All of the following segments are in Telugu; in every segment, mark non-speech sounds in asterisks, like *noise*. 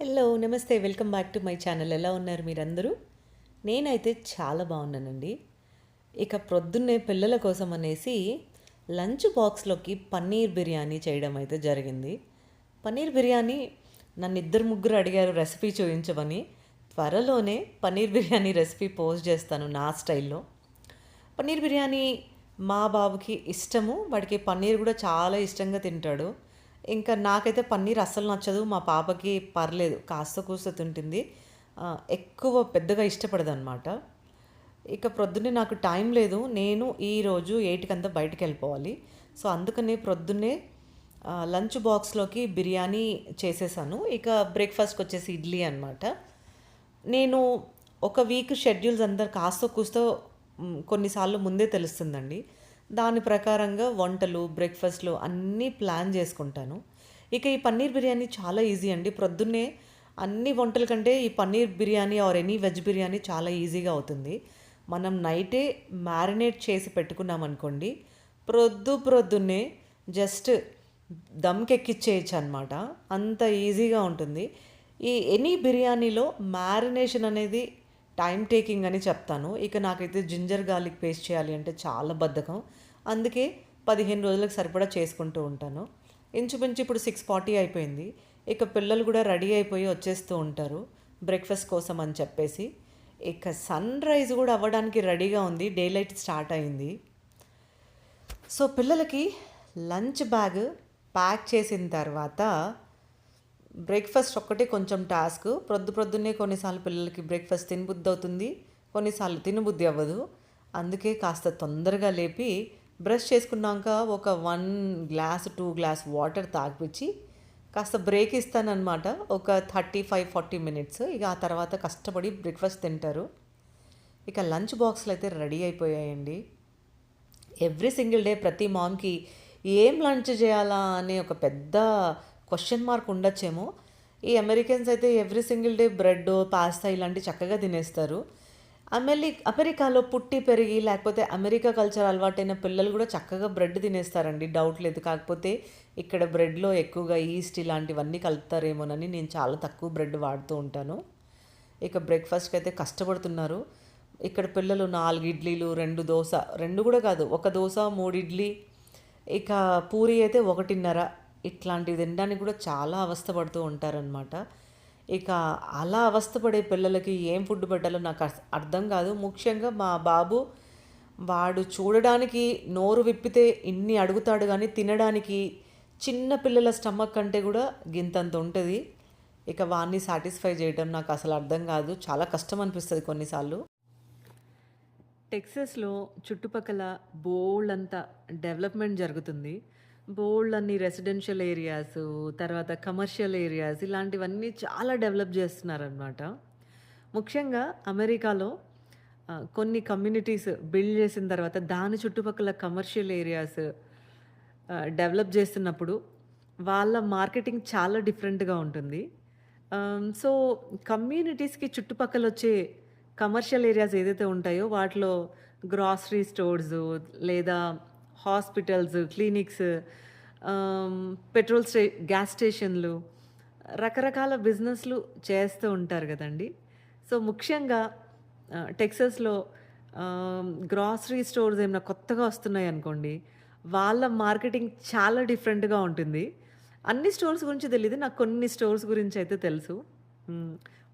హలో నమస్తే welcome back to my channel ఎలా ఉన్నారు మీరందరూ నేనైతే చాలా బాగున్నానండి ఇక ప్రొద్దున్నే పిల్లల కోసం అనేసి లంచ్ బాక్స్లోకి పన్నీర్ బిర్యానీ చేయడం అయితే జరిగింది. పన్నీర్ బిర్యానీ నన్ను ఇద్దరు ముగ్గురు అడిగారు రెసిపీ చూపించమని త్వరలోనే పన్నీర్ బిర్యానీ రెసిపీ పోస్ట్ చేస్తాను నా స్టైల్లో. పన్నీర్ బిర్యానీ మా బాబుకి ఇష్టము వాడికి పన్నీర్ కూడా చాలా ఇష్టంగా తింటాడు. ఇంకా నాకైతే పన్నీర్ అస్సలు నచ్చదు మా పాపకి పర్లేదు కాస్త కూస్త తింటుంది. ఎక్కువ పెద్దగా ఇష్టపడదనమాట. అనమాట ఇక ప్రొద్దున్నే నాకు టైం లేదు. నేను ఈరోజు ఎయిట్కంతా బయటకు వెళ్ళిపోవాలి. సో అందుకనే ప్రొద్దున్నే లంచ్ బాక్స్లోకి బిర్యానీ చేసేసాను. ఇక బ్రేక్ఫాస్ట్కి వచ్చేసి ఇడ్లీ అనమాట నేను ఒక వీక్ షెడ్యూల్స్ అందరు కాస్త కూస్తో కొన్నిసార్లు ముందే తెలుస్తుందండి. దాని ప్రకారంగా వంటలు బ్రేక్ఫాస్ట్లు అన్నీ ప్లాన్ చేసుకుంటాను. ఇక ఈ పన్నీర్ బిర్యానీ చాలా ఈజీ అండి. ప్రొద్దున్నే అన్ని వంటల కంటే ఈ paneer biryani or any veg biryani చాలా ఈజీగా అవుతుంది. మనం నైటే మ్యారినేట్ చేసి పెట్టుకున్నాం అనుకోండి ప్రొద్దు ప్రొద్దున్నే జస్ట్ దమ్కెక్కిచ్చేయచ్చు అనమాట అంత ఈజీగా ఉంటుంది. ఈ ఎనీ బిర్యానీలో మ్యారినేషన్ అనేది టైం టేకింగ్ అని చెప్తాను. ఇక నాకైతే జింజర్ గార్లిక్ పేస్ట్ చేయాలి అంటే చాలా బద్ధకం. అందుకే పదిహేను రోజులకు సరిపడా చేసుకుంటూ ఉంటాను. ఇంచుమించు ఇప్పుడు సిక్స్ ఫార్టీ అయిపోయింది. ఇక పిల్లలు కూడా రెడీ అయిపోయి వచ్చేస్తూ ఉంటారు. బ్రేక్ఫాస్ట్ కోసం అని చెప్పేసి. ఇక సన్ రైజ్ కూడా అవ్వడానికి రెడీగా ఉంది. డే లైట్ స్టార్ట్ అయింది. సో పిల్లలకి లంచ్ బ్యాగ్ ప్యాక్ చేసిన తర్వాత బ్రేక్ఫాస్ట్ ఒక్కటే కొంచెం టాస్క్. ప్రొద్దు ప్రొద్దున్నే కొన్నిసార్లు పిల్లలకి బ్రేక్ఫాస్ట్ తినబుద్ధి అవుతుంది కొన్నిసార్లు తినబుద్ధి అవ్వదు. అందుకే కాస్త తొందరగా లేపి బ్రష్ చేసుకున్నాక ఒక one glass two glass water తాగిపించి కాస్త బ్రేక్ ఇస్తానన్నమాట. ఒక థర్టీ ఫైవ్ ఫార్టీ మినిట్స్. ఇక ఆ తర్వాత కష్టపడి బ్రేక్ఫాస్ట్ తింటారు. ఇక లంచ్ బాక్స్లు అయితే రెడీ అయిపోయాయండి. ఎవ్రీ సింగిల్ డే ప్రతి మామ్కి ఏం లంచ్ చేయాలా అనే ఒక పెద్ద క్వశ్చన్ మార్క్ ఉండొచ్చేమో. ఈ అమెరికన్స్ అయితే every single day bread pasta ఇలాంటి చక్కగా తినేస్తారు. అమెలి అమెరికాలో పుట్టి పెరిగి లేకపోతే అమెరికా కల్చర్ అలవాటైన పిల్లలు కూడా చక్కగా బ్రెడ్ తినేస్తారండి. డౌట్ లేదు. కాకపోతే ఇక్కడ బ్రెడ్లో ఎక్కువగా ఈస్ట్ ఇలాంటివన్నీ కలుపుతారేమోనని నేను చాలా తక్కువ బ్రెడ్ వాడుతూ ఉంటాను. ఇక బ్రేక్ఫాస్ట్కి అయితే కష్టపడుతున్నారు. ఇక్కడ పిల్లలు నాలుగు ఇడ్లీలు రెండు దోశ రెండు కూడా కాదు ఒక దోశ మూడు ఇడ్లీ ఇక పూరి అయితే ఒకటిన్నర. ఇట్లాంటివి తినడానికి కూడా చాలా అవస్థపడుతూ ఉంటారనమాట ఇక అలా అవస్థపడే పిల్లలకి ఏం ఫుడ్ పెట్టాలో నాకు అర్థం కాదు. ముఖ్యంగా మా బాబు వాడు చూడడానికి నోరు విప్పితే ఇన్ని అడుగుతాడు కానీ తినడానికి చిన్న పిల్లల స్టమక్ కంటే కూడా గింతంత ఉంటుంది. ఇక వాడిని సాటిస్ఫై చేయడం నాకు అసలు అర్థం కాదు. చాలా కష్టం అనిపిస్తుంది కొన్నిసార్లు. టెక్సస్లో చుట్టుపక్కల బోల్డ్ అంతా డెవలప్మెంట్ జరుగుతుంది. బోల్డ్ అన్ని రెసిడెన్షియల్ ఏరియాస్ తర్వాత కమర్షియల్ ఏరియాస్ ఇలాంటివన్నీ చాలా డెవలప్ చేస్తున్నారనమాట ముఖ్యంగా అమెరికాలో కొన్ని కమ్యూనిటీస్ బిల్డ్ చేసిన తర్వాత దాని చుట్టుపక్కల కమర్షియల్ ఏరియాస్ డెవలప్ చేస్తున్నప్పుడు వాళ్ళ మార్కెటింగ్ చాలా డిఫరెంట్గా ఉంటుంది. సో కమ్యూనిటీస్కి చుట్టుపక్కల వచ్చే కమర్షియల్ ఏరియాస్ ఏదైతే ఉంటాయో వాటిలో గ్రాసరీ స్టోర్స్ లేదా hospitals clinics petrol stay gas స్టేషన్లు రకరకాల బిజినెస్లు చేస్తూ ఉంటారు కదండి. సో ముఖ్యంగా టెక్సస్లో గ్రాసరీ స్టోర్స్ ఏమైనా కొత్తగా వస్తున్నాయి అనుకోండి వాళ్ళ మార్కెటింగ్ చాలా డిఫరెంట్గా ఉంటుంది. అన్ని స్టోర్స్ గురించి తెలియదు నాకు కొన్ని స్టోర్స్ గురించి అయితే తెలుసు.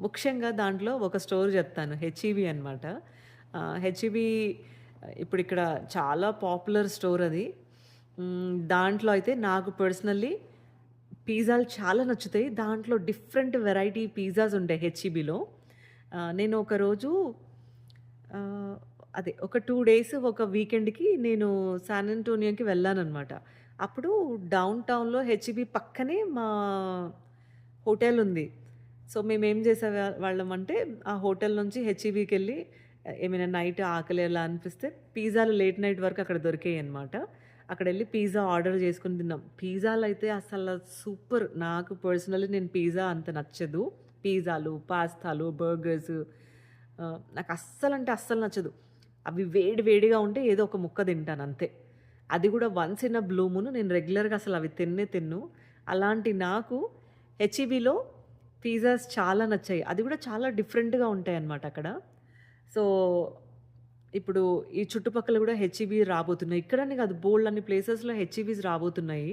ముఖ్యంగా దాంట్లో ఒక స్టోర్ చెప్తాను హెచ్ఈబి అనమాట హెచ్ఈబి ఇప్పుడు ఇక్కడ చాలా పాపులర్ స్టోర్ అది. దాంట్లో అయితే నాకు పర్సనల్లీ పిజ్జాలు చాలా నచ్చుతాయి. దాంట్లో డిఫరెంట్ వెరైటీ పిజ్జాస్ ఉంటాయి హెచ్ఈబిలో. నేను ఒకరోజు అదే ఒక టూ డేస్ ఒక వీకెండ్కి నేను శాన్ అంటోనియోకి వెళ్ళానమాట అప్పుడు డౌన్ టౌన్లో హెచ్ఈబి పక్కనే మా హోటల్ ఉంది. సో మేము ఏం చేసే వాళ్ళం అంటే ఆ హోటల్ నుంచి హెచ్ఈబికి వెళ్ళి ఏమైనా నైట్ ఆకలి అలా అనిపిస్తే పిజ్జాలు లేట్ నైట్ వరకు అక్కడ దొరికాయి అనమాట అక్కడ వెళ్ళి పిజ్జా ఆర్డర్ చేసుకుని తిన్నాం. పిజ్జాలు అయితే అసలు సూపర్ నాకు పర్సనల్లీ నేను పిజ్జా అంత నచ్చదు. పిజ్జాలు పాస్తాలు బర్గర్స్ నాకు అస్సలు అంటే అస్సలు నచ్చదు. అవి వేడి వేడిగా ఉంటే ఏదో ఒక ముక్క తింటాను అంతే. అది కూడా once in a blue moon నేను రెగ్యులర్గా అసలు అవి తిన్నే తిన్ను. అలాంటి నాకు హెచ్ఈబీలో పిజ్జాస్ చాలా నచ్చాయి. అది కూడా చాలా డిఫరెంట్గా ఉంటాయి అన్నమాట అక్కడ. సో ఇప్పుడు ఈ చుట్టుపక్కల కూడా హెచ్ఈబీ రాబోతున్నాయి. ఇక్కడనే కాదు బోల్డ్ అన్ని ప్లేసెస్లో హెచ్ఈబీస్ రాబోతున్నాయి.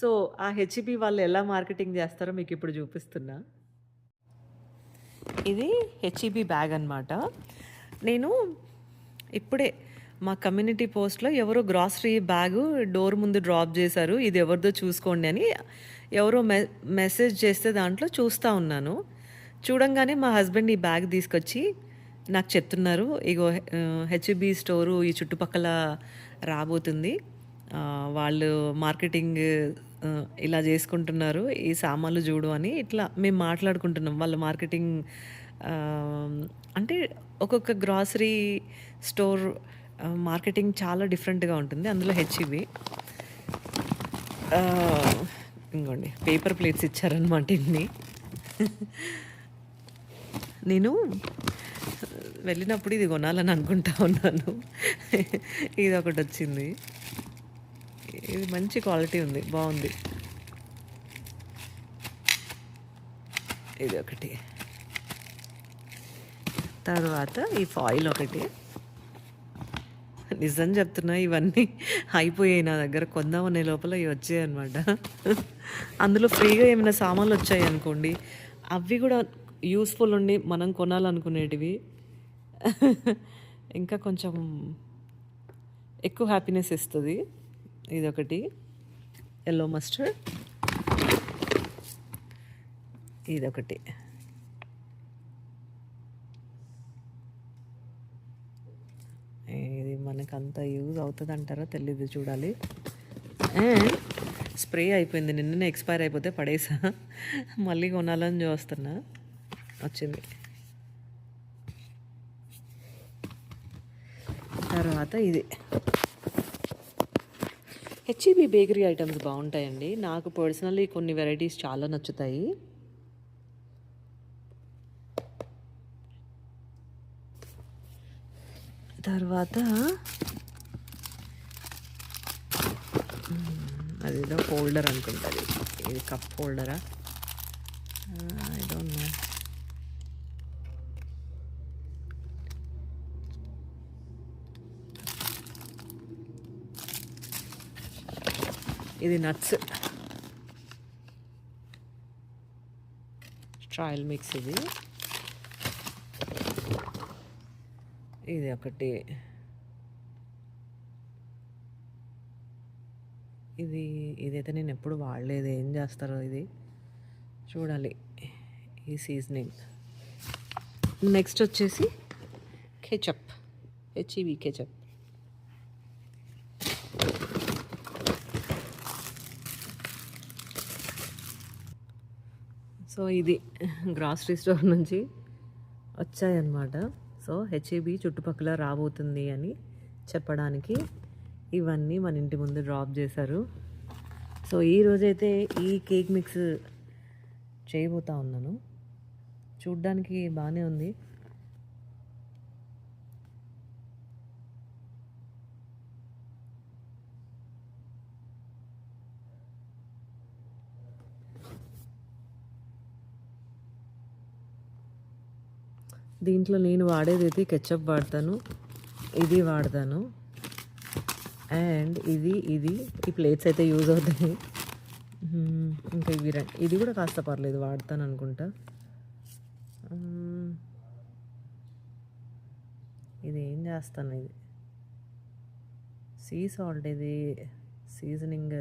సో ఆ హెచ్ఈబీ వాళ్ళు ఎలా మార్కెటింగ్ చేస్తారో మీకు ఇప్పుడు చూపిస్తున్నా. ఇది హెచ్ఈబీ బ్యాగ్ అన్నమాట. నేను ఇప్పుడే మా కమ్యూనిటీ పోస్ట్లో ఎవరో గ్రాసరీ బ్యాగు డోర్ ముందు డ్రాప్ చేశారు. ఇది ఎవరిదో చూసుకోండి అని ఎవరో మె మెసేజ్ చేస్తే దాంట్లో చూస్తూ ఉన్నాను. చూడంగానే మా హస్బెండ్ ఈ బ్యాగ్ తీసుకొచ్చి నాకు చెప్తున్నారు ఇగో హెచ్బి స్టోరు ఈ చుట్టుపక్కల రాబోతుంది. వాళ్ళు మార్కెటింగ్ ఇలా చేసుకుంటున్నారు ఈ సామాన్లు చూడు అని ఇట్లా మేము మాట్లాడుకుంటున్నాం. వాళ్ళ మార్కెటింగ్ అంటే ఒక్కొక్క గ్రాసరీ స్టోర్ మార్కెటింగ్ చాలా డిఫరెంట్గా ఉంటుంది. అందులో హెచ్ఈబి ఇంకోండి పేపర్ ప్లేట్స్ ఇచ్చారనమాట ఇన్ని. నేను వెళ్ళినప్పుడు ఇది కొనాలని అనుకుంటా ఉన్నాను. ఇది ఒకటి వచ్చింది. ఇది మంచి క్వాలిటీ ఉంది బాగుంది. ఇది ఒకటి. తర్వాత ఈ ఫాయిల్ ఒకటి. నిజం చెప్తున్నా ఇవన్నీ అయిపోయాయి నా దగ్గర. కొందామనే లోపల ఇవి వచ్చాయి అనమాట అందులో ఫ్రీగా ఏమైనా సామాన్లు వచ్చాయి అనుకోండి అవి కూడా యూస్ఫుల్ ఉండి మనం కొనాలనుకునేటివి. *laughs* ఇంకా కొంచెం ఎక్కువ హ్యాపీనెస్ ఇస్తుంది. ఇదొకటి. ఎల్లో మస్టర్డ్ ఇదొకటి. ఇది మనకు అంత యూజ్ అవుతుంది అంటారో తెలియదు చూడాలి స్ప్రే అయిపోయింది. నిన్ననే ఎక్స్పైర్ అయిపోతే పడేసా. మళ్ళీ కొనాలని చూస్తున్నా. వచ్చింది. తర్వాత ఇది. హెచ్ఈబి బేకరీ ఐటమ్స్ బాగుంటాయండి. నాకు పర్సనల్లీ కొన్ని వెరైటీస్ చాలా నచ్చుతాయి. తర్వాత అదేదో ఫోల్డర్ అనుకుంటుంది ఇది కప్ ఫోల్డరా ఐ డోంట్ నో ఇది నట్స్ స్ట్రాయిల్ మిక్స్ ఇది. ఇది ఒకటి. ఇది ఇదైతే నేను ఎప్పుడు వాడలేదు. ఏం చేస్తారో ఇది? చూడాలి. ఈ సీజనింగ్ నెక్స్ట్ వచ్చేసి కెచప్ హెచ్ఈవి కెచప్ సో ఇది గ్రాసరీ స్టోర్ నుంచి వచ్చాయన్నమాట. సో హెచ్ఏబి చుట్టుపక్కల రాబోతుంది అని చెప్పడానికి ఇవన్నీ మన ఇంటి ముందు డ్రాప్ చేశారు. సో ఈ రోజైతే ఈ కేక్ మిక్స్ చేయబోతా ఉన్నాను. చూడ్డానికి బాగానే ఉంది. దీంట్లో నేను వాడేది అయితే కెచప్ వాడతాను ఇది వాడతాను. అండ్ ఇది ఇది ఈ ప్లేట్స్ అయితే యూజ్ అవుతాయి. ఇంకా ఇవి ఇది కూడా కాస్త పర్లేదు వాడతాను అనుకుంటా. ఇది ఏం చేస్తాను ఇది? సీ సాల్ట్ ఇది సీజనింగ్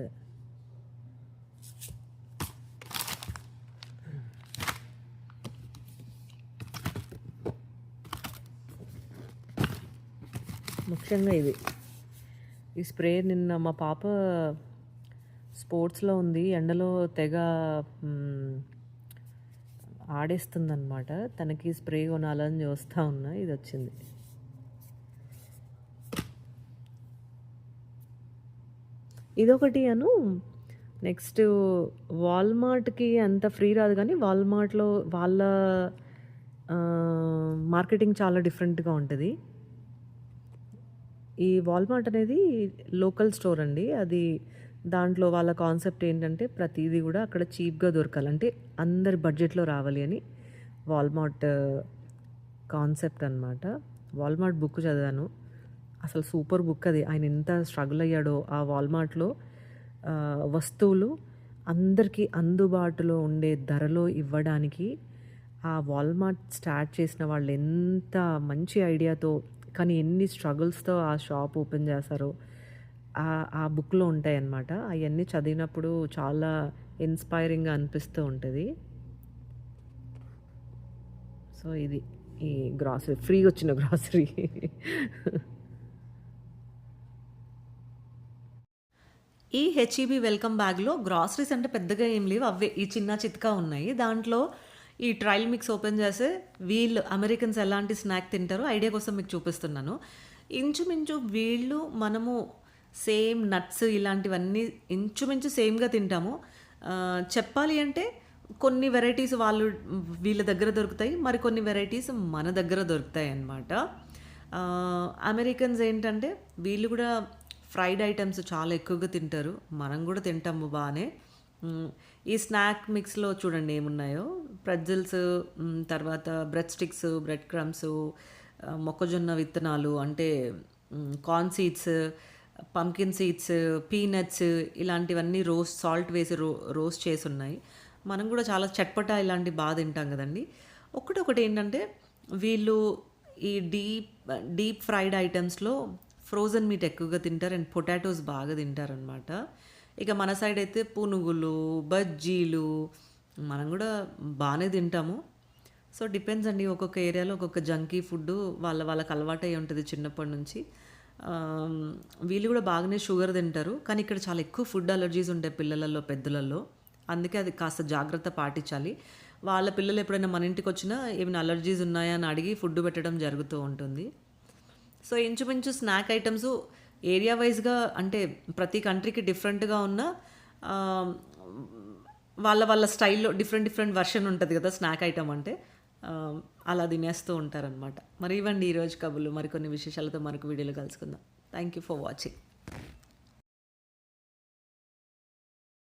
ముఖ్యంగా ఇది ఈ స్ప్రే నిన్న మా పాప స్పోర్ట్స్లో ఉంది. ఎండలో తెగ ఆడేస్తుందన్నమాట. తనకి స్ప్రే కొనాలని చూస్తూ ఉన్నా. ఇది వచ్చింది. ఇదొకటి అను. నెక్స్ట్ వాల్మార్ట్కి అంత ఫ్రీ రాదు కానీ వాల్మార్ట్లో వాళ్ళ మార్కెటింగ్ చాలా డిఫరెంట్గా ఉంటుంది. ఈ వాల్మార్ట్ అనేది లోకల్ స్టోర్ అండి. అది దాంట్లో వాళ్ళ కాన్సెప్ట్ ఏంటంటే ప్రతిదీ కూడా అక్కడ చీప్గా దొరకాలి. అంటే అందరి బడ్జెట్లో రావాలి అని వాల్మార్ట్ కాన్సెప్ట్ అనమాట వాల్మార్ట్ బుక్ చదివాను. అసలు సూపర్ బుక్ అది. ఆయన ఎంత స్ట్రగుల్ అయ్యాడో ఆ వాల్మార్ట్లో uh, వస్తువులు అందరికీ అందుబాటులో ఉండే ధరలో ఇవ్వడానికి ఆ వాల్మార్ట్ స్టార్ట్ చేసిన వాళ్ళు ఎంత మంచి ఐడియాతో కానీ ఎన్ని స్ట్రగుల్స్తో ఆ షాప్ ఓపెన్ చేశారో ఆ బుక్లో ఉంటాయి అన్నమాట అవన్నీ చదివినప్పుడు చాలా ఇన్స్పైరింగ్గా అనిపిస్తూ ఉంటుంది. సో ఇది ఈ గ్రాసరీ ఫ్రీగా వచ్చిన గ్రాసరీ. ఈ హెచ్ఈబి వెల్కమ్ బ్యాగ్లో గ్రాసరీస్ అంటే పెద్దగా ఏం లేవు అవే ఈ చిన్న చిత్కా ఉన్నాయి. దాంట్లో ఈ ట్రయల్ మిక్స్ ఓపెన్ చేస్తే వీళ్ళు అమెరికన్స్ ఎలాంటి స్నాక్ తింటారో ఐడియా కోసం మీకు చూపిస్తున్నాను. ఇంచుమించు వీళ్ళు మనము సేమ్ నట్స్ ఇలాంటివన్నీ ఇంచుమించు సేమ్గా తింటాము. చెప్పాలి అంటే కొన్ని వెరైటీస్ వాళ్ళు వీళ్ళ దగ్గర దొరుకుతాయి మరికొన్ని వెరైటీస్ మన దగ్గర దొరుకుతాయి అన్నమాట. అమెరికన్స్ ఏంటంటే వీళ్ళు కూడా ఫ్రైడ్ ఐటమ్స్ చాలా ఎక్కువగా తింటారు. మనం కూడా తింటాము బాగానే. ఈ స్నాక్ మిక్స్లో చూడండి ఏమున్నాయో. ప్రజ్జిల్స్ తర్వాత బ్రెడ్ స్టిక్స్ బ్రెడ్ క్రమ్స్ మొక్కజొన్న విత్తనాలు అంటే corn seeds pumpkin seeds peanuts ఇలాంటివన్నీ రోస్ట్ సాల్ట్ వేసి రో రోస్ట్ చేసి ఉన్నాయి. మనం కూడా చాలా చట్పటా ఇలాంటి బాగా తింటాం కదండి. ఒకటి ఏంటంటే వీళ్ళు ఈ డీప్ డీప్ ఫ్రైడ్ ఐటమ్స్లో ఫ్రోజన్ మీట్ ఎక్కువగా తింటారు అండ్ పొటాటోస్ బాగా తింటారనమాట ఇక మన సైడ్ అయితే పునుగులు బజ్జీలు మనం కూడా బాగానే తింటాము. సో డిపెండ్స్ అండి ఒక్కొక్క ఏరియాలో ఒక్కొక్క జంకీ ఫుడ్ వాళ్ళ వాళ్ళకి అలవాటు అయి ఉంటుంది చిన్నప్పటి నుంచి. వీళ్ళు కూడా బాగానే షుగర్ తింటారు కానీ ఇక్కడ చాలా ఎక్కువ ఫుడ్ అలర్జీస్ ఉంటాయి పిల్లలలో పెద్దలలో. అందుకే అది కాస్త జాగ్రత్త పాటించాలి. వాళ్ళ పిల్లలు ఎప్పుడైనా మన ఇంటికి వచ్చినా ఏమైనా అలర్జీస్ ఉన్నాయా అని అడిగి ఫుడ్ పెట్టడం జరుగుతూ ఉంటుంది. సో ఇంచుమించు స్నాక్ ఐటమ్స్ ఏరియా వైజ్గా అంటే ప్రతి కంట్రీకి డిఫరెంట్గా ఉన్న వాళ్ళ వాళ్ళ స్టైల్లో డిఫరెంట్ డిఫరెంట్ వర్షన్ ఉంటుంది కదా స్నాక్ ఐటమ్ అంటే అలా తినేస్తూ ఉంటారనమాట మరి ఇవ్వండి ఈరోజు కబుర్లు మరికొన్ని విశేషాలతో మరొక వీడియోలో కలుసుకుందాం. Thank you for watching